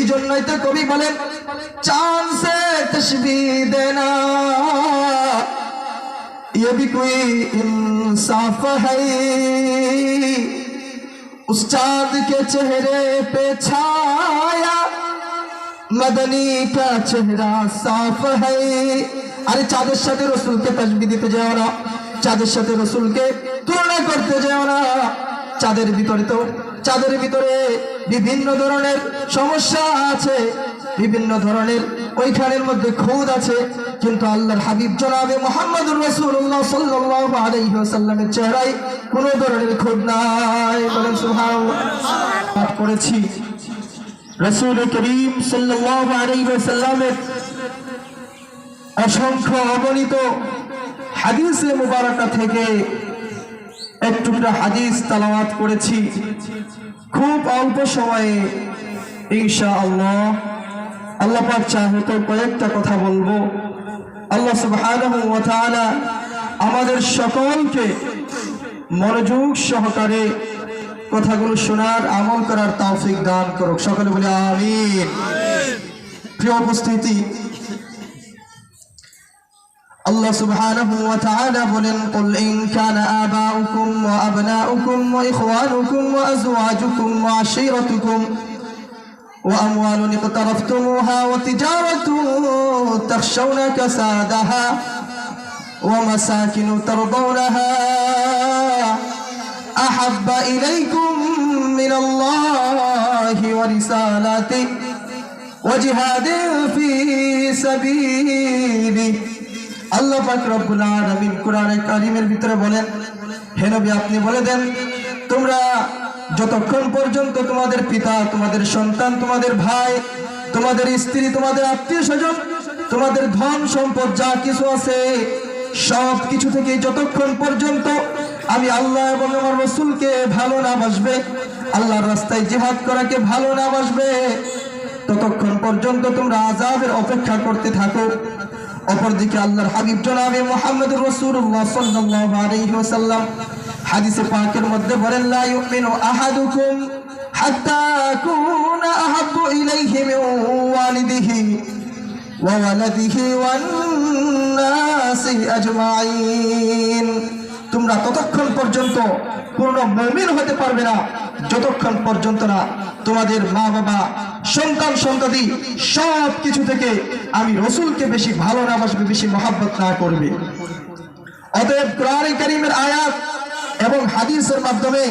এই জন্যই তো কবি বলেন চাঁদ সে তসবি দেনা ये भी कोई इंसाफ है उस चांद के चेहरे पे छाया মদনী কা চেহারা সাফ है আরে চাঁদের সাথে রসুলকে তসবি দিতে যাও না চাঁদের সাথে রসুলকে তুলনা করতে যাও না চাঁদের ভিতরে তো, চাঁদের ভিতরে বিভিন্ন ধরনের সমস্যা আছে, বিভিন্ন ধরনের ওইখানের মধ্যে খুদ আছে, কিন্তু আল্লাহর হাবিব জনাবে মোহাম্মদুর রাসূলুল্লাহ সাল্লাল্লাহু আলাইহি ওয়াসাল্লামের চেহারায় কোনো ধরনের খুদ নাই। বলেন করেছি। রসুল করিম সাল্লাল্লাহু আলাইহি ওয়াসাল্লামের অসংখ্য অগণিত হাদিসে মুবারাকা থেকে একটুকরা হাদিস তালাওয়াত করেছি। খুব অল্প সময়ে, ইনশাআল্লাহ। আল্লাহ পাক চাহে তো কয়েকটা কথা বলব। আল্লাহ তাআলা আমাদের সকলকে মনোযোগ সহকারে কথাগুলো শোনার, আমল করার তৌফিক দান করুক। সকলে বলে আমিন। প্রিয় উপস্থিতি আল্লাহ সুবহানাহু ওয়া তাআলা বলেন কুল ইন কানা আবাউকুম ওয়া আবনাউকুম ওয়া ইখওয়ানুকুম ওয়া আজওয়াজুকুম ওয়া আশীরাতুকুম وأموال اقترفتموها وتجارة تخشون كسادها ومساكن ترضونها أحب إليكم من الله ورسالاته وجهاد في سبيله আল্লাহ পাক রব্বুল আলামিন কোরআনে কারিমের ভিতরে বলেন, হে নবী, আপনি বলে দেন, তোমরা যতক্ষণ পর্যন্ত তোমাদের পিতা, তোমাদের সন্তান, তোমাদের ভাই, তোমাদের স্ত্রী, তোমাদের আত্মীয় স্বজন তোমাদের ধন সম্পদ যা কিছু আছে, সব কিছু থেকে যতক্ষণ পর্যন্ত আমি আল্লাহ এবং আমার রসুলকে ভালো না বাসবে, আল্লাহর রাস্তায় জিহাদ করাকে ভালো না বাসবে, ততক্ষণ পর্যন্ত তোমরা আজাবের অপেক্ষা করতে থাকো। অপরদিকে আল্লাহর হাবিব জনাবে মোহাম্মদ রসুল্লাহ সাল্লাল্লাহু আলাইহি ওয়াসাল্লাম। হাদিসে পাকের মধ্যে বলেন, লা ইউমিনু আহাদুকুম হাত্তা কুনা আহাব্বু ইলাইহি মিন ওয়ালিদিহি ওয়া ওয়ালাদিহি ওয়ান নাসি আজমাইন। তোমরা ততক্ষণ পর্যন্ত পূর্ণ মুমিন হতে পারবে না, যতক্ষণ পর্যন্ত না তোমাদের মা বাবা সন্তান, সন্ততি সব কিছু থেকে আমি রসুলকে বেশি ভালো না বাসবে, বেশি মহাব্বত না করবে। অতএব কোরআন করিমের আয়াত এবং হাদিসের মাধ্যমে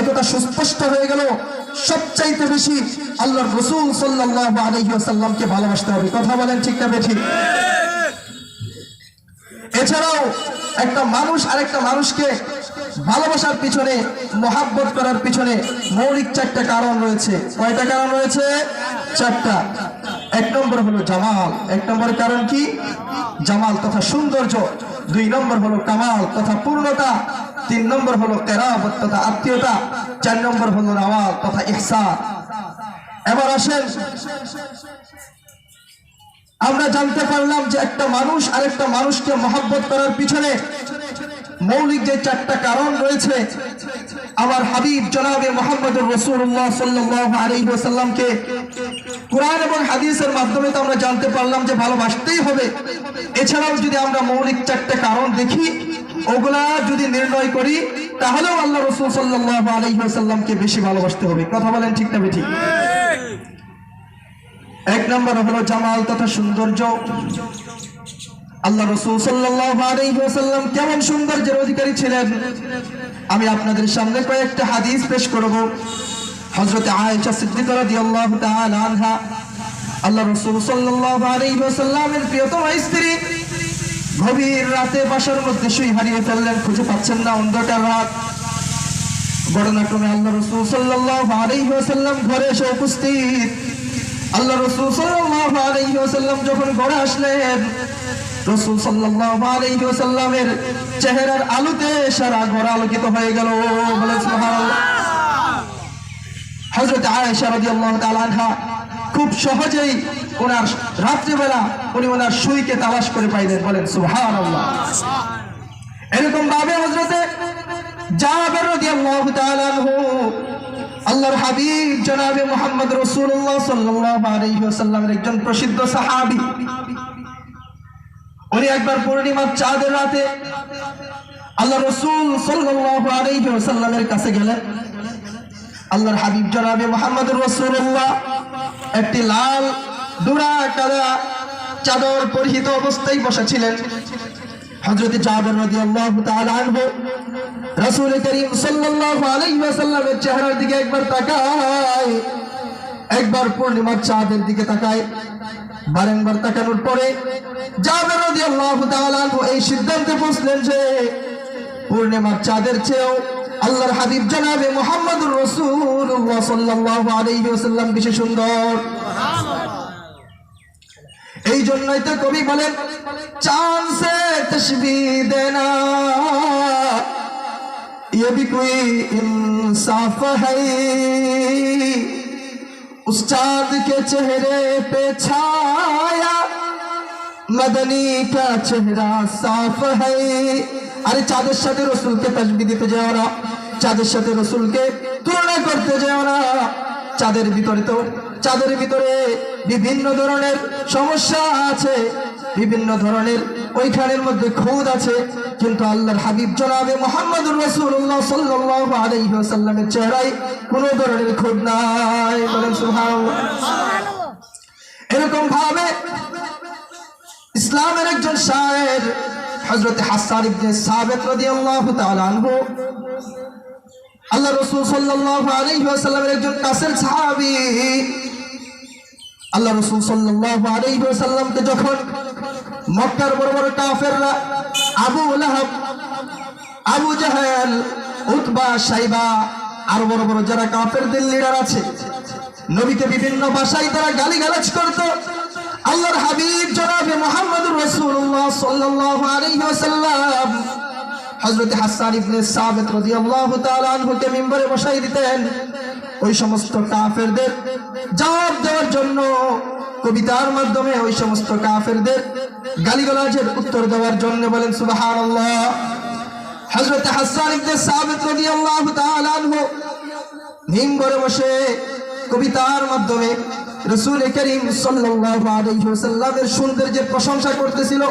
একথা সুস্পষ্ট হয়ে গেল, সবচাইতে বেশি আল্লাহ রসুল সাল্লাল্লাহু আলাইহি ভালোবাসতে হবে। কথা বলেন ঠিক না ঠিক? এছাড়াও একটা মানুষ আরেকটা মানুষকে ভালোবাসার পিছনে, মহাব্বত করার পিছনে মৌলিক চারটা কারণ রয়েছে। কয়টা কারণ রয়েছে? চারটা। এক নম্বর হলো জামাল। এক নম্বর কারণ কি? জামাল তথা সৌন্দর্য। দুই নম্বর হলো কামাল তথা পূর্ণতা। তিন নম্বর হলো কেরাবত তথা আত্মীয়তা। চার নম্বর হলো নওয়াল তথা ইহসা এবার আসেন আমরা জানতে পারলাম যে একটা মানুষ আরেকটা মানুষকে মহাব্বত করার পিছনে মৌলিক যে চারটা কারণ রয়েছে, আমার হাবিব জনাবে মোহাম্মদ রসুল্লাহ সাল্লাহ আলাইহি ওয়াসাল্লামকে কোরআন এবং হাদিসের মাধ্যমে তো আমরা জানতে পারলাম যে ভালোবাসতেই হবে। এছাড়াও যদি আমরা মৌলিক চারটা কারণ দেখি, ওগুলা যদি নির্ণয় করি, তাহলেও আল্লাহ রসুল সাল্লাহ আলাইহি ওয়াসাল্লামকে বেশি ভালোবাসতে হবে। কথা বলেন ঠিক না ঠিক এক নম্বর হলো জামাল তথা সৌন্দর্য। আল্লাহ রসুল ওয়াসাল্লাম কেমন সৌন্দর্যের অধিকারী ছিলেন? আমি আপনাদের সামনে কয়েকটা হাদিস পেশ করব। হযরত আয়েশা সিদ্দিকা রাদিয়াল্লাহু তাআলা আনহা, আল্লাহ রসুল সাল্লাল্লাহু আলাইহি ওয়াসাল্লামের প্রিয়তমা স্ত্রী গভীর রাতে বাসার মধ্যে শুই হারিয়ে ফেললেন, খুঁজে পাচ্ছেন না অন্ধকার রাত। ঘটনাক্রমে আল্লাহ রসুল সাল্লাল্লাহু আলাইহি ওয়াসাল্লাম ঘরে এসে উপস্থিত। আল্লাহ রসুল ওয়াসাল্লাম যখন ঘরে আসলেন, রসুল সাল্লাল্লাহু চেহারার আলোতে সারা ঘর আলোকিত হয়ে গেল। বলে সুবহানাল্লাহ। খুব সহজেই ওনার রাত্রিবেলা উনি ওনার সুইকে তালাশ করে পাইলেন। বলেন সুবহানাল্লাহ। এরকম ভাবে হযরতে জাবের রাদিয়াল্লাহু তাআলা আল্লাহর হাবিব জনাবে মোহাম্মদ রসুল্লাহ ওয়াসাল্লামের একজন প্রসিদ্ধ সাহাবী। উনি একবার পূর্ণিমার চাঁদের রাতে আল্লাহ রসুল ওয়াসাল্লামের কাছে গেলেন। আল্লাহর হাবিব জনাবে মোহাম্মদ রসুল্লাহ একটি লাল, দুরা কাদা চাদর পরিহিত অবস্থায় বসেছিলেন। হযরত জাবের রাদিয়াল্লাহু তাআলা আনহু রাসূল করিম সাল্লাল্লাহু আলাইহি ওয়াসাল্লামের চেহারার দিকে একবার তাকায়, একবার পূর্ণিমার চাঁদের দিকে তাকায়। বারংবার তাকানোর পরে জাবের রাদিয়াল্লাহু তাআলা আনহু এই সিদ্ধান্তে পৌঁছলেন যে পূর্ণিমার চাঁদের চেয়েও আল্লাহর হাবিব জনাবে মুহাম্মদুর রাসূলুল্লাহ সাল্লাল্লাহু আলাইহি ওয়াসাল্লাম বেশি সুন্দর। জন্যই তো কবি বলেন, চান্সে তসবি দেনা। یہ بھی کوئی انصاف ہے اس چاند کے چہرے پہ چھایا مدنی کا چہرہ صاف আরে চাঁদের সাথে রসুলকে তসবি দিতে যাও না, চাঁদের সাথে রসুলকে তুলনা করতে যাও না। চাঁদের ভিতরে তো চাঁদের ভিতরে বিভিন্ন ধরনের সমস্যা আছে, বিভিন্ন ধরনের ওইখানের মধ্যে খুদ আছে, কিন্তু আল্লাহর হাবিব জনাবে মোহাম্মদুর রাসূলুল্লাহ সাল্লাল্লাহু আলাইহি ওয়াসাল্লামের চেহারায় কোনো ধরনের খুদ নাই। বলেন এরকম ভাবে ইসলামের একজন শায়ের হযরত হাসান ইবনে সাবিত রাদিয়াল্লাহু তাআলা আনহু আল্লাহ রাসূল সাল্লাল্লাহু আলাইহি ওয়াসাল্লামের একজন কাছের সাহাবী। আল্লাহ রাসূল সাল্লাল্লাহু আলাইহি ওয়াসাল্লামকে যখন মক্কার বড় বড় কাফেররা আবু লাহাব, আবু জাহেল, উতবা, সাইবা আর বড় বড় যারা কাফেরদের লিডার আছে, নবীকে বিভিন্ন ভাষায় তারা গালিগালাজ করত। আল্লাহর হাবিব জনাবে মুহাম্মদুর রাসূলুল্লাহ সাল্লাল্লাহু আলাইহি হযরত হাসান ইবনে সাবিত রাদিয়াল্লাহু তাআলা আনহুকে মিম্বরে বসাই দিতেন। ওই সমস্ত কাফেরদের জবাব দেওয়ার জন্য কবিতার মাধ্যমে ওই সমস্ত কাফেরদের গালিগালাজের উত্তর দেওয়ার জন্য বলেন, সুবহানাল্লাহ। হযরত হাসান ইবনে সাবিত রাদিয়াল্লাহু তাআলা আনহু মিম্বরে বসে কবিতার মাধ্যমে রসুল করিম সাল্লাল্লাহু আলাইহি ওয়াসাল্লামের সৌন্দর্যের প্রশংসা করতেছিল।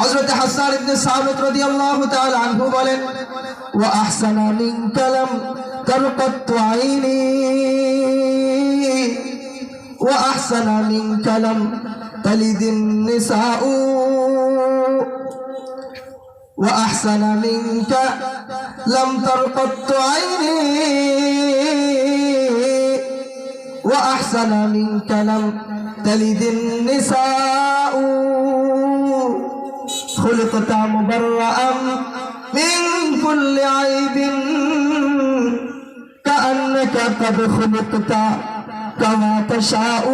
حضرت حسان ابن ثابت رضی اللہ تعالی عنہ بولن وأحسن من کلم قط عینی وأحسن من کلم تلد النساء. وأحسن منك لم ترقط عيني. وأحسن منك لم تلد النساء. خلقت مبرأ من كل عيب كأنك قد خلقت كما تشاء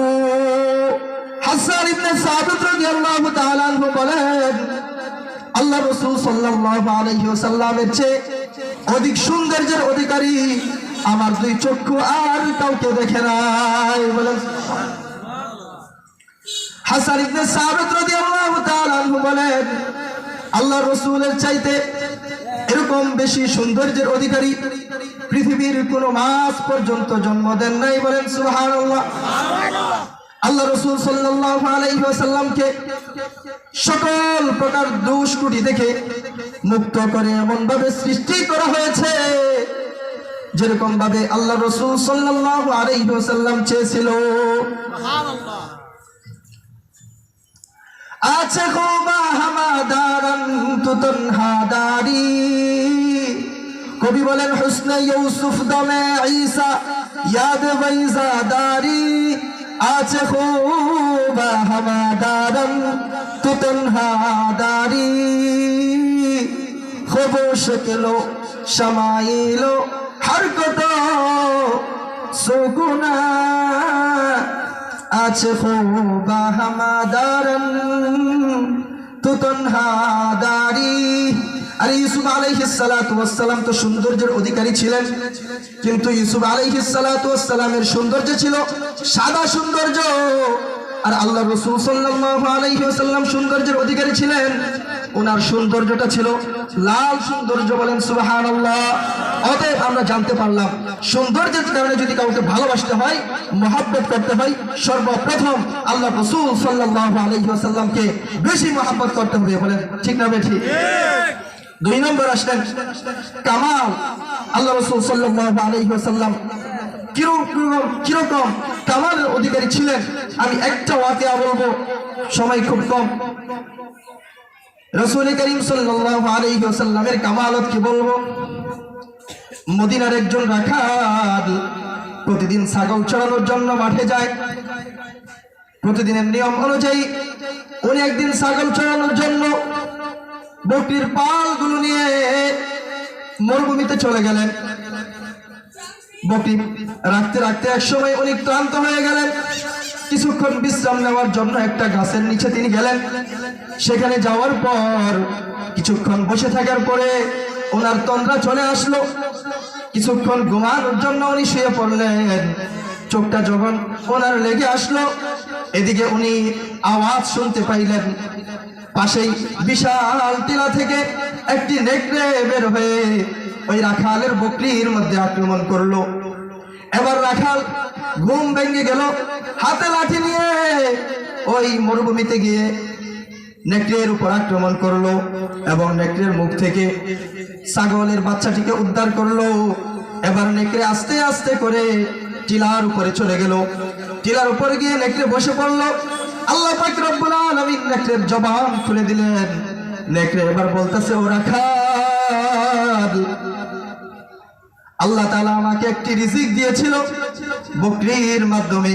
حسان بن ثابت رضي الله تعالى عنه বলেন আল্লাহ রসুল সাল্লাল্লাহু আলাইহি ওয়াসাল্লামের চেয়ে অধিক সৌন্দর্যের অধিকারী আমার দুই চক্ষু আর কাউকে দেখে নাই বলেন হাসান ইবনে সাবিত রাদিয়াল্লাহু তাআলা আনহু বলেন আল্লাহ রসুলের চাইতে এরকম বেশি সৌন্দর্যের অধিকারী পৃথিবীর কোন মাস পর্যন্ত জন্ম দেন নাই বলেন সুবহানাল্লাহ। আল্লাহ রসুল সাল্লাল্লাহু সকল প্রকার দোষ ত্রুটি থেকে মুক্ত করে এমন ভাবে সৃষ্টি করা হয়েছে যেরকম ভাবে আল্লাহ রসুল সাল্লাল্লাহু আলাইহি ওয়াসাল্লাম চেয়েছিল। আছে তুতনহাদারি কবি বলেন, হুসনে ইউসুফ দমে ঈসা, ইয়াদ বাইজাদারি। আছে খুবা হামাদারান তুতনহাদারি খবো শকলো শামাইলো হরকত সুগুনা। আছে খুবা হামাদারন, তুতনহাদারি। আর ইউসুফ আলাইহিস সালাতু তো সৌন্দর্যের অধিকারী ছিলেন। কিন্তু ইউসুফ আলাইহিস সালাতু ওয়াসসালামের সৌন্দর্য ছিল সাদা সৌন্দর্য। আর আল্লাহ রসুল সাল্লাম আলাইহি সৌন্দর্যের অধিকারী ছিলেন। ওনার সৌন্দর্যটা ছিল লাল সৌন্দর্য বলেন সুবাহান অতএব আমরা জানতে পারলাম, সৌন্দর্যের কারণে যদি কাউকে ভালোবাসতে হয়, মহাব্বত করতে হয়, সর্বপ্রথম আল্লাহ রসুল সাল্লাহ আলহিহাসাল্লামকে বেশি মহাব্বত করতে হবে। বলেন, ঠিক না বে ঠিক দুই নম্বর আসলেন, কামাল। আল্লাহ রসুল সাল্লাহ আলহিহাসাল্লাম কীরকম কামালের অধিকারী ছিলেন? আমি একটা ওয়াকিয়া বলব, সময় খুব কম। রসুল করিম ওয়াসাল্লামের কামালত কি বলব? মদিনার একজন রাখাল প্রতিদিন ছাগল চড়ানোর জন্য মাঠে যায়। প্রতিদিনের নিয়ম অনুযায়ী উনি একদিন ছাগল চড়ানোর জন্য বকরির পালগুলো নিয়ে মরুভূমিতে চলে গেলেন। বকরি রাখতে রাখতে এক সময় উনি ক্লান্ত হয়ে গেলেন। কিছুক্ষণ বিশ্রাম নেওয়ার জন্য একটা গাছের নিচে তিনি গেলেন। সেখানে যাওয়ার পর কিছুক্ষণ বসে থাকার পরে ওনার তন্দ্রা চলে আসলো। কিছুক্ষণ ঘুমানোর জন্য উনি শুয়ে পড়লেন। চোখটা যখন ওনার লেগে আসলো, এদিকে উনি আওয়াজ শুনতে পাইলেন। পাশেই বিশাল টিলা থেকে একটি নেকড়ে বের হয়ে ওই রাখালের বকরির মধ্যে আক্রমণ করল। এবার রাখাল ঘুম ভেঙে গেল, হাতে লাঠি নিয়ে ওই মরুভূমিতে গিয়ে নেকড়ের উপর আক্রমণ করল এবং নেকড়ের মুখ থেকে ছাগলের বাচ্চাটিকে উদ্ধার করল। এবার নেকড়ে আস্তে আস্তে করে টিলার উপরে চলে গেল। টিলার উপরে গিয়ে নেকড়ে বসে পড়ল। আল্লাহ পাক রব্বুল আলামিন নেকড়ের জবান খুলে দিলেন। নেকড়ে এবার বলতেছে, ও রাখাল আল্লাহ তাআলা আমাকে একটি রিজিক দিয়েছিল বকরির মাধ্যমে।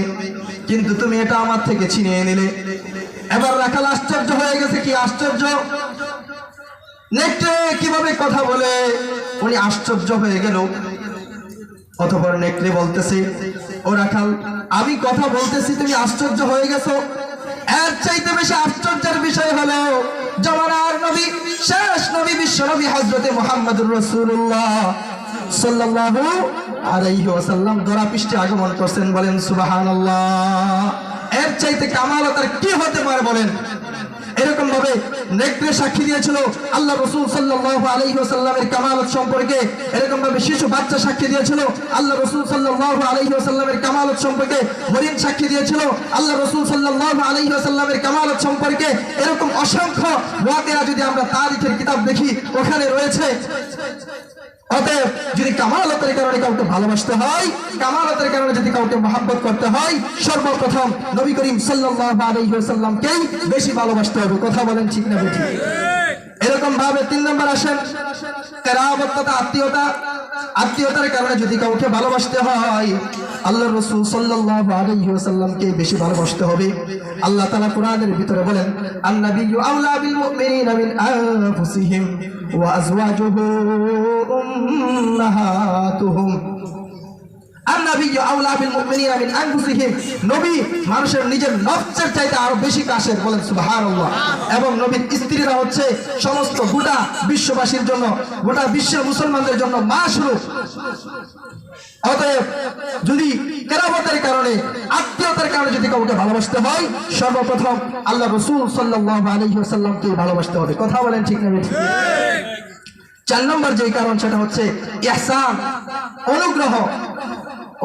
কিন্তু তুমি এটা আমার থেকে ছিনিয়ে নিলে। এবার রাখাল আশ্চর্য হয়ে গেছে, কি আশ্চর্য? নেকড়ে কীভাবে কথা বলে? উনি আশ্চর্য হয়ে গেল। অতপর নেকড়ে বলতেছে, ও রাখাল, আমি কথা বলতেছি, তুমি আশ্চর্য হয়ে গেছো। এর চাইতে বেশি আশ্চর্যের বিষয় হলো, জমানার নবী, শেষ নবী, বিশ্ব নবী হজরতে মোহাম্মদুর রসুল্লাহ পৃষ্ঠে আগমন করছেন, বলেন, সুবহানাল্লাহ। এর চাইতে কামালতার কি হতে পারে বলেন? এরকম ভাবে নেকড়ে সাক্ষী দিয়েছিল আল্লাহ রসুল সাল্লাল্লাহু আলাইহি ওয়াসাল্লামের কামালত সম্পর্কে। এরকম ভাবে শিশু বাচ্চা সাক্ষী দিয়েছিল আল্লাহ রসুল আলাইহি ওয়াসাল্লামের কামালত সম্পর্কে। হরিণ সাক্ষী দিয়েছিল আল্লাহ রসুল সাল্লাল্লাহু আলাইহি ওয়াসাল্লামের কামালত সম্পর্কে। এরকম অসংখ্য যদি আমরা তারিখের কিতাব দেখি, ওখানে রয়েছে। অতএব যদি কামালতের কারণে কাউকে ভালোবাসতে হয়, কামালতের কারণে যদি কাউকে মহাব্বত করতে হয়, সর্বপ্রথম নবী করিম বেশি ভালোবাসতে হবে। কথা বলেন ঠিক না এরকম ভাবে তিন নম্বর আসেন। আত্মীয়তা, আত্মীয়তার কারণে যদি কাউকে ভালোবাসতে হয়, আল্লাহ রসুল সাল্লাল্লাহু আলাইহি ওয়াসাল্লামকে বেশি ভালোবাসতে হবে। আল্লাহ তাআলা কোরআনের ভিতরে বলেন আন্নাবিয়্যু আউলা বিল মুমিনিনা মিন আনফুসিহিম। নবী মানুষের নিজের চাইতে আরও বেশি এবং নবীর স্ত্রীরা হচ্ছে সমস্ত গোটা বিশ্ববাসীর জন্য, গোটা বিশ্বের মুসলমানদের জন্য মা স্বরূপ অতএব যদি কেরামতের কারণে, আত্মীয়তার কারণে যদি কাউকে ভালোবাসতে হয়, সর্বপ্রথম আল্লাহ রসুল সাল্লাল্লাহু আলাইহি ওয়াসাল্লামকে ভালোবাসতে হবে। কথা বলেন ঠিক না চার নম্বর যে কারণ, সেটা হচ্ছে ইহসান, অনুগ্রহ।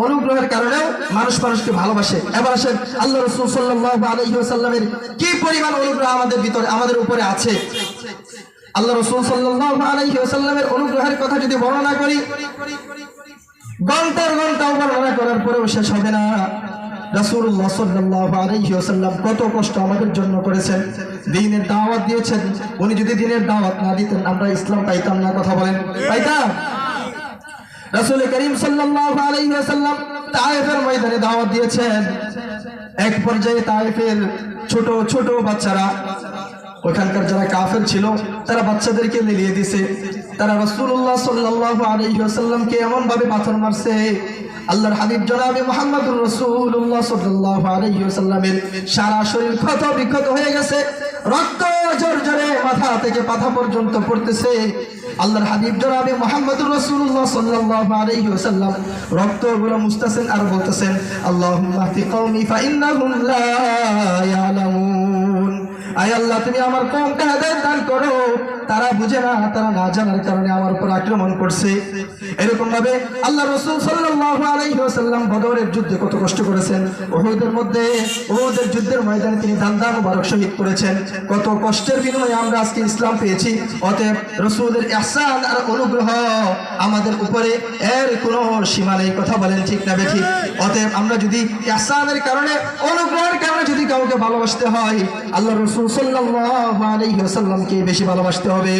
অনুগ্রহের কারণেও মানুষ মানুষকে ভালোবাসে। এবার আসেন আল্লাহ রসুল সাল্লাল্লাহু আলাইহি ওয়াসাল্লামের কি পরিমাণ অনুগ্রহ আমাদের ভিতরে, আমাদের উপরে আছে? আল্লাহ রসুল সাল্লাল্লাহু আলাইহি ওয়াসাল্লামের অনুগ্রহের কথা যদি বর্ণনা করি ঘণ্টার ঘণ্টা বর্ণনা করার পরেও শেষ হবে না। কত কষ্ট আমাদের জন্য করেছেন। দিনের দাওয়াত দিয়েছেন। উনি যদি দিনের দাওয়াত না দিতেন, আমরা ইসলাম পাইতাম না, কথা বলেন। পাইতাম। রাসূল করিম ওয়াসাল্লাম তায়েফের ময়দানে দাওয়াত দিয়েছেন। এক পর্যায়ে তায়েফের ছোট ছোট বাচ্চারা ওখানকার যারা কাফের ছিল, তারা বাচ্চাদেরকে মিলিয়ে দিছে। তারা রাসূলুল্লাহ সাল্লাল্লাহু আলাইহি ওয়াসাল্লামকে এমন ভাবে পাথর মারছে, আল্লাহর হাবিব জনাবে মুহাম্মদুর রাসূলুল্লাহ সাল্লাল্লাহু আলাইহি ওয়াসাল্লামের সারা শরীর ক্ষত বিক্ষত হয়ে গেছে, রক্ত জর্জরে মাথা থেকে পাথা পর্যন্ত পড়তেছে। আল্লাহর হাবিব জনাবে মুহাম্মদুর রাসূলুল্লাহ সাল্লাল্লাহু আলাইহি ওয়াসাল্লাম রক্তগুলো মুছতেছেন আর বলতেছেন আল্লাহ লা ইয়ালামুন। আয় আল্লাহ তুমি আমার কমকে হেদায়ত দান করো। তারা বুঝে না, তারা না জানার কারণে আমার উপর আক্রমণ করছে। এরকম ভাবে আল্লাহ রসুল সাল্লাল্লাহু আলাইহি ওয়াসাল্লাম বদরের যুদ্ধে কত কষ্ট করেছেন। ওহুদের মধ্যে ওহুদের যুদ্ধের ময়দানে তিনি দান্দা মুবারক শহীদ করেছেন। কত কষ্টের বিনিময়ে আমরা আজকে ইসলাম পেয়েছি। অতএব রসুলের ইহসান আর অনুগ্রহ আমাদের উপরে এর কোনো সীমা নেই। কথা বলেন ঠিক না বেঠিক? অতএব আমরা যদি ইহসানের কারণে, অনুগ্রহের কারণে যদি কাউকে ভালোবাসতে হয়, আল্লাহ রসুল সাল্লাল্লাহু আলাইহি ওয়াসাল্লামকে বেশি ভালোবাসতে হবে।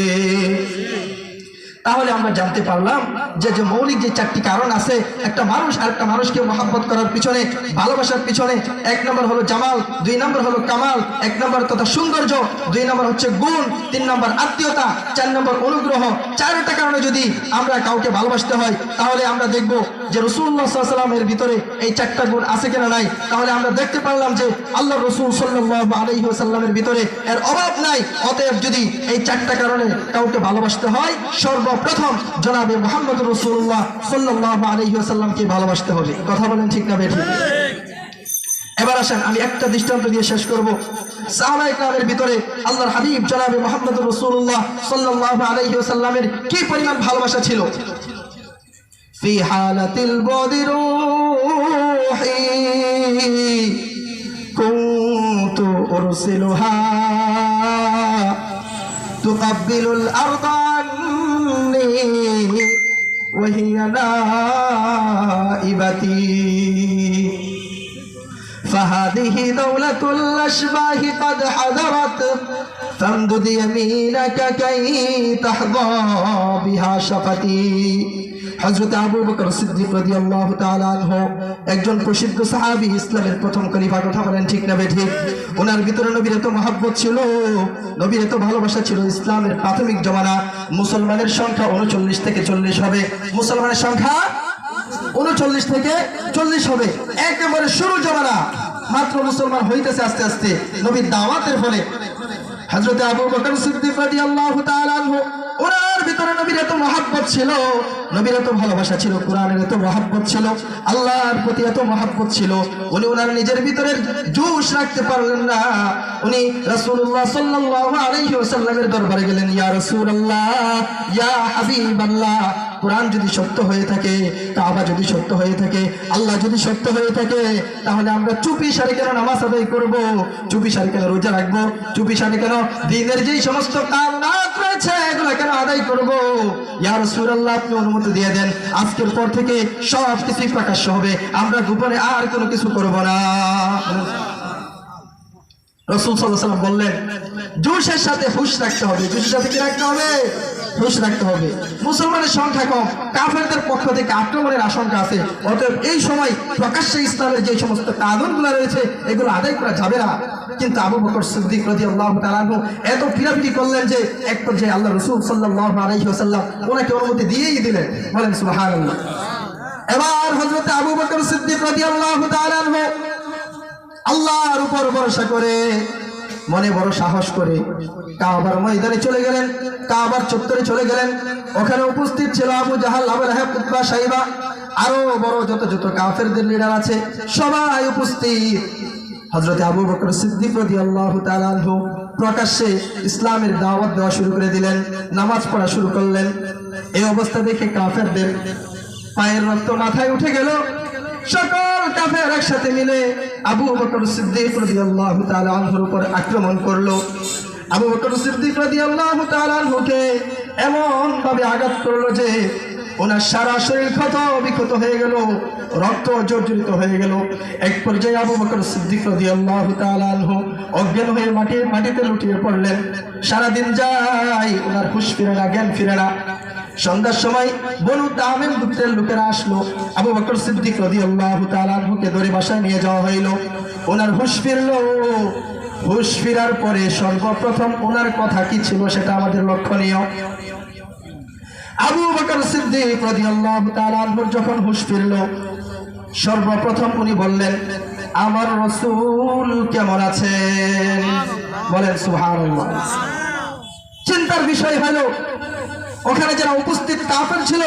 তাহলে আমরা জানতে পারলাম যে যে মৌলিক যে চারটি কারণ আছে, একটা মানুষ আর একটা মানুষকে মহাব্বত করার পিছনে, ভালোবাসার পিছনে, এক নম্বর হলো জামাল, দুই নম্বর হলো কামাল, এক নম্বর তথা সৌন্দর্য, দুই নম্বর হচ্ছে গুণ, তিন নম্বর আত্মীয়তা, চার নম্বর অনুগ্রহ। চারটা কারণে যদি আমরা কাউকে ভালোবাসতে হয়, তাহলে আমরা দেখব যে রসুল্লাহ সাল্লামের ভিতরে এই চারটা গুণ আছে কিনা নাই। তাহলে আমরা দেখতে পারলাম যে আল্লাহ রসুল সাল্লাহ আলহি সাল্লামের ভিতরে এর অভাব নাই। অতএব যদি এই চারটা কারণে কাউকে ভালোবাসতে হয় সর্বপ্রথম জনাবে মোহাম্মদ রসুল্লাহ সাল্লাহ আলহি সাল্লামকে ভালোবাসতে হবে কথা বলেন ঠিক না বেঠিক এবার আসেন আমি একটা দৃষ্টান্ত দিয়ে শেষ করব সাহাবা ইকরামের ভিতরে আল্লাহর হাবিব জনাবে মোহাম্মদ রসুল্লাহ সাল্লাল্লাহু আলাইহি ওয়াসাল্লামের কি পরিমাণ ভালোবাসা ছিল في حالة البعد روحي كنت أرسلها تقبل الأرض عني وهي نائبتي فهذه دولة الأشباه قد حضرت فامدد يمينك كي تحظى بها شفتي হজরত আবু বকর সিদ্দিক রাদিয়াল্লাহু তাআলা আনহু একজন প্রসিদ্ধ সাহাবী ইসলামের প্রথম খলিফা কথা বলেন, ঠিক না ঠিক ওনার ভিতরে নবীর এত মহব্বত ছিল, নবীর এত ভালোবাসা ছিল, ইসলামের প্রাথমিক জমানা মুসলমানের সংখ্যা উনচল্লিশ থেকে চল্লিশ হবে। মুসলমানের সংখ্যা উনচল্লিশ থেকে চল্লিশ হবে। এক একেবারে শুরু জমানা, মাত্র মুসলমান হইতেছে আস্তে আস্তে। নবীর দাওয়াতের ফলে হযরত আবু বকর সিদ্দিক রাদিয়াল্লাহু তাআলা আনহু ওনার ভিতরে নবীর এত মহাব্বত ছিল, নবীর এত ভালোবাসা ছিল, কোরআনের এত মহাব্বত ছিল, আল্লাহর প্রতি এত মহাব্বত ছিল, উনি ওনার নিজের ভিতরে জোশ রাখতে পারলেন না। উনি রাসূলুল্লাহ সাল্লাল্লাহু আলাইহি ওয়াসাল্লামের দরবারে গেলেন, ইয়া রাসূলুল্লাহ, ইয়া হাবিবাল্লাহ কোরআন যদি সত্য হয়ে থাকে, কাবা যদি সত্য হয়ে থাকে, আল্লাহ যদি সত্য হয়ে থাকে, তাহলে আমরা চুপি সারে কেন নামাজ আদায় করব? চুপি সারে কেন রোজা রাখব? চুপি সারে কেন দিনের যেই সমস্ত কামনাত রয়েছে, এগুলো কেন আদায় করব? ইয়ার সুরাল্লাহ আপনি অনুমতি দিয়ে দেন, আজকের পর থেকে সব কিছুই প্রকাশ্য হবে। আমরা গোপনে আর কোনো কিছু করব না। রসুল বললেন সাথে হুশ রাখতে হবে। সাথে কি রাখতে হবে? হুশ রাখতে হবে। মুসলমানের সংখ্যা কম, কাফেরদের পক্ষ থেকে আক্রমণের আশঙ্কা আছে। অতএব এই সময় প্রকাশ্যে ইসলামের যে সমস্ত রয়েছে, এগুলো আদায় করা যাবে না। কিন্তু আবু বকর সিদ্দিক রাজি আল্লাহ তালানহু এত পিরাপিটি করলেন যে এক পর্যায়ে আল্লাহ রসুল সাল্লাহ আলহি আসাল্লাম ওনাকে অনুমতি দিয়েই দিলেন। বলেন সুহান এবার হজরত আবু বকর সিদ্দিক রাজি আল্লাহ তালানহু আল্লাহর উপর ভরসা করে, মনে বড় সাহস করে কাবার ময়দানে চলে গেলেন, কাবার চত্বরে চলে গেলেন। ওখানে উপস্থিত ছিল Abu Jahal, Abu Lahab, Utba, Shaiba, আরও বড় যত যত কাফেরদের লিডার আছে, সবাই উপস্থিত। হজরত আবু বকর সিদ্দিক রাদিয়াল্লাহু তাআলা আনহু প্রকাশ্যে ইসলামের দাওয়াত দেওয়া শুরু করে দিলেন, নামাজ পড়া শুরু করলেন। এই অবস্থা দেখে কাফেরদের পায়ের রক্ত মাথায় উঠে গেল। সকল কাফের একসাথে মিলে আবু বকর সিদ্দিক রাদিয়াল্লাহু তাআলা আনহুর উপর আক্রমণ করল। আবু বকর সিদ্দিক রাদিয়াল্লাহু তাআলা আনহুকে এমন ভাবে আঘাত করল যে ওনার সারা শরীর ক্ষত বিক্ষত হয়ে গেল, রক্ত জর্জরিত হয়ে গেল। এক পর্যায়ে আবু বকর সিদ্দিক রাদিয়াল্লাহু তাআলা আনহু অজ্ঞান হয়ে মাটি, মাটিতে লুটিয়ে পড়লেন। সারাদিন যায়, ওনার হুশ ফিরে না, জ্ঞান ফিরে না। সন্ধ্যার সময় বনু তামিম গুপ্তের লোকেরা আসলো। আবু বকর সিদ্দিক রাদিয়াল্লাহু তাআলা আনহুকে ধরে বাসায় নিয়ে যাওয়া হইল। ওনার হুশ ফিরলো। হুশ ফিরার পরে সর্বপ্রথম ওনার কথা কি ছিল সেটা আমাদের লক্ষণীয়। আবু বকর সিদ্দিক রাদিয়াল্লাহু তাআলা আনহুর যখন হুশ ফিরল, সর্বপ্রথম উনি বললেন, আমার রসুল কেমন আছেন? বলেন, সুবহানাল্লাহ। চিন্তার বিষয় হলো ওখানে যারা উপস্থিত কাফের ছিল,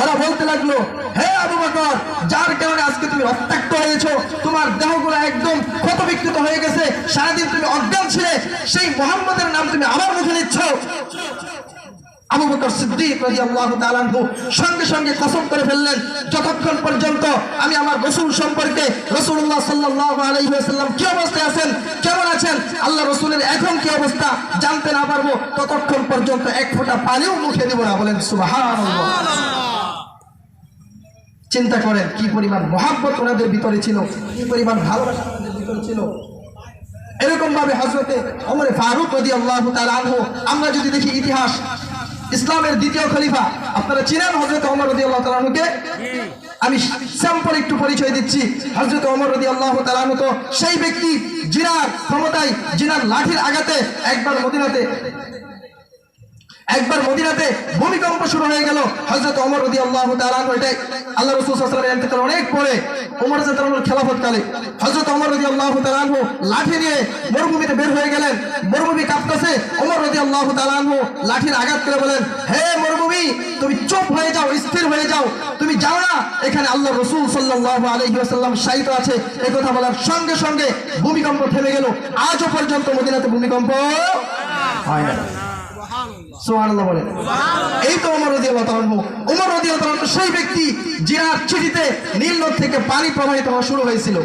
ওরা বলতে লাগল, হে আবু বকর, যার কারণে আজকে তুমি রক্তাক্ত হয়েছো, তোমার দেহগুলো একদম ক্ষত বিকৃত হয়ে গেছে, সারাদিন তুমি অজ্ঞান ছিলে, সেই মোহাম্মদের নাম তুমি আবার মুখে নিচ্ছ আবু বকর সিদ্দিক রাদিয়াল্লাহু তাআলা সঙ্গে সঙ্গে কসম করে ফেললেন, যতক্ষণ পর্যন্ত আমি আমার রাসূল সম্পর্কে রাসূলুল্লাহ সাল্লাল্লাহু আলাইহি ওয়াসাল্লাম কি অবস্থায় আছেন, কেমন আছেন, আল্লাহ রাসূলের এখন কি অবস্থা জানতে না পারব, ততক্ষণ পর্যন্ত এক ফোঁটা পানিও মুখে দেব না। বলেন, সুবহানাল্লাহ। চিন্তা করেন, কি পরিমাণ মহাব্বত ওনাদের ভিতরে ছিল, কি পরিমাণ ভালোবাসা ওনাদের ভিতরে ছিল। এরকম ভাবে হজরতে অমরে ফারুক রদি আল্লাহ আনহু, আমরা যদি দেখি ইতিহাস ইসলামের দ্বিতীয় খলিফা। আপনারা চিনেন হজরত অমর রদি আল্লাহ তালাহকে আমি স্যাম্পল একটু পরিচয় দিচ্ছি। হজরত অমর রদি আল্লাহ তালাহ তো সেই ব্যক্তি জিনার ক্ষমতায় জিনার লাঠির আঘাতে একবার মদিনাতে একবার মদিনাতে ভূমিকম্প শুরু হয়ে গেল। হযরত অমর তাআলা আনহু এটাই আল্লাহ রাসূল অনেক পরে ওমর রাদিয়াল্লাহু আনহুর খেলাফত কালে হযরত ওমর রাদিয়াল্লাহু তাআলা লাঠি নিয়ে মরুভূমিতে বের হয়ে গেলেন। মরুভূমি কাঁপতেছে। অমর রাদিয়াল্লাহু তাআলা আনহু লাঠির আঘাত করে বলেন, হে মরুভূমি, তুমি চুপ হয়ে যাও, স্থির হয়ে যাও। তুমি জানো না, এখানে আল্লাহ রাসূল সাল্লাল্লাহু আলাইহি ওয়াসাল্লাম শায়িত আছে। এই কথা বলার সঙ্গে সঙ্গে ভূমিকম্প থেমে গেল। আজও পর্যন্ত মদিনাতে ভূমিকম্প হয় না সুবহানাল্লাহ। বলেন। এই তো ওমর রাদিয়াল্লাহু তাআলা ওমর রাদিয়াল্লাহু তাআলা সেই ব্যক্তি জিনার চিঠিতে নীল নদ থেকে পানি প্রবাহিত হওয়া শুরু হয়েছিল।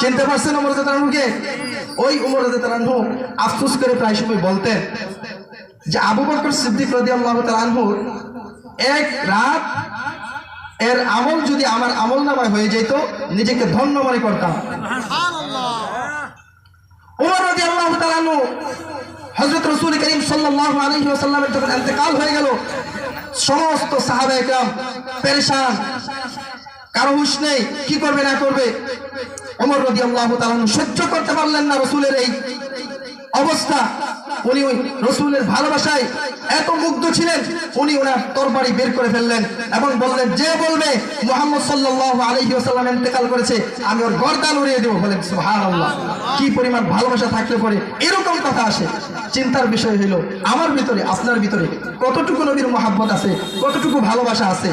চিনতে পারছেন ওমর রাদিয়াল্লাহু তাআলা ওই ওমর রাদিয়াল্লাহু আফসোস করে প্রায় সময় বলতেন যে আবু বকর সিদ্দিক রাদিয়াল্লাহু তাআলা আনহু এক রাত এর আমল যদি আমার আমল নামায় হয়ে যেত নিজেকে ধন্য মনে করতাম। উমর রাদিয়াল্লাহু তাআলা আনহু রসুল করিম সাল্লাহ যখন এতেকাল হয়ে গেল, সমস্ত সাহাবা একরাম পেরেশান, কারও হুস নেই, কি করবে, না করবে? অমর রদি আল্লাহ সহ্য করতে পারলেন না রসুলের এই অবস্থা। উনি ওই রসুলের ভালোবাসায় এত মুগ্ধ ছিলেন, উনি ওনার তরবারি বের করে ফেললেন এবং বললেন, যে বলবে মোহাম্মদ সাল্লাল্লাহু আলাইহি ওয়াসাল্লাম ইন্তেকাল করেছে, আমি ওর গর্দান উড়িয়ে দেবো। বলেন, সুবহানাল্লাহ, কি পরিমাণ ভালোবাসা থাকলে পরে এরকম কথা আসে। চিন্তার বিষয় হইল, আমার ভিতরে, আপনার ভিতরে কতটুকু নবীর মহাব্বত আছে, কতটুকু ভালোবাসা আছে?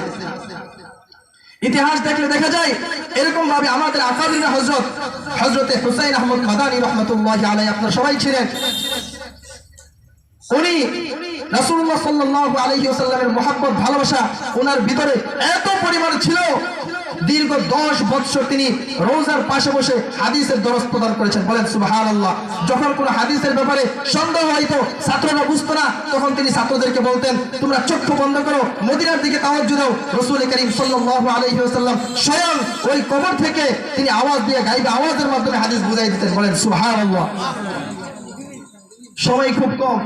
ইতিহাস দেখলে দেখা যায়, এরকম ভাবে আমাদের আকাদিনা হজরত হজরতে হুসাইন আহমদ মাদানী রহমতুল্লাহ আলাই আপনারা সবাই ছিলেন। উনি রাসূলুল্লাহ সাল্লাল্লাহু আলাইহি ওয়াসাল্লামের মহব্বত, ভালোবাসা ওনার ভিতরে এত পরিমাণ ছিল। দীর্ঘ দশ বৎসর তিনি রোজার পাশে বসে হাদিসের দরস প্রদান করেছেন। বলেন, সুবহানাল্লাহ। যখন কোনো হাদিসের ব্যাপারে সন্দেহ হইতো ছাত্ররা বুঝতো না। তখন তিনি ছাত্রদেরকে বলতেন, তোমরা চক্ষু বন্ধ করো, মদিনার দিকে তাওয়াজ্জু দাও। রাসূল করিম সাল্লাল্লাহু আলাইহি ওয়াসাল্লাম স্বয়ং ওই কবর থেকে তিনি আওয়াজ দিয়ে গাইবে আওয়াজের মাধ্যমে হাদিস বুঝাই দিতেন। বলেন, সুবহানাল্লাহ। সময় খুব কম।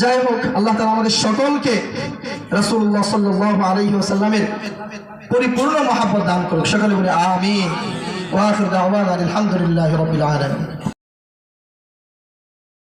যাই হোক, আল্লাহ তালা আমাদের সকলকে রসুল্লাহ সাল্লাহ আলহি আসাল্লামের পরিপূর্ণ মহাব্বত দান করুক। সকলে বলে আমি ওয়া আখির দাওয়ানা আলহামদুলিল্লাহি রাব্বিল আলামিন।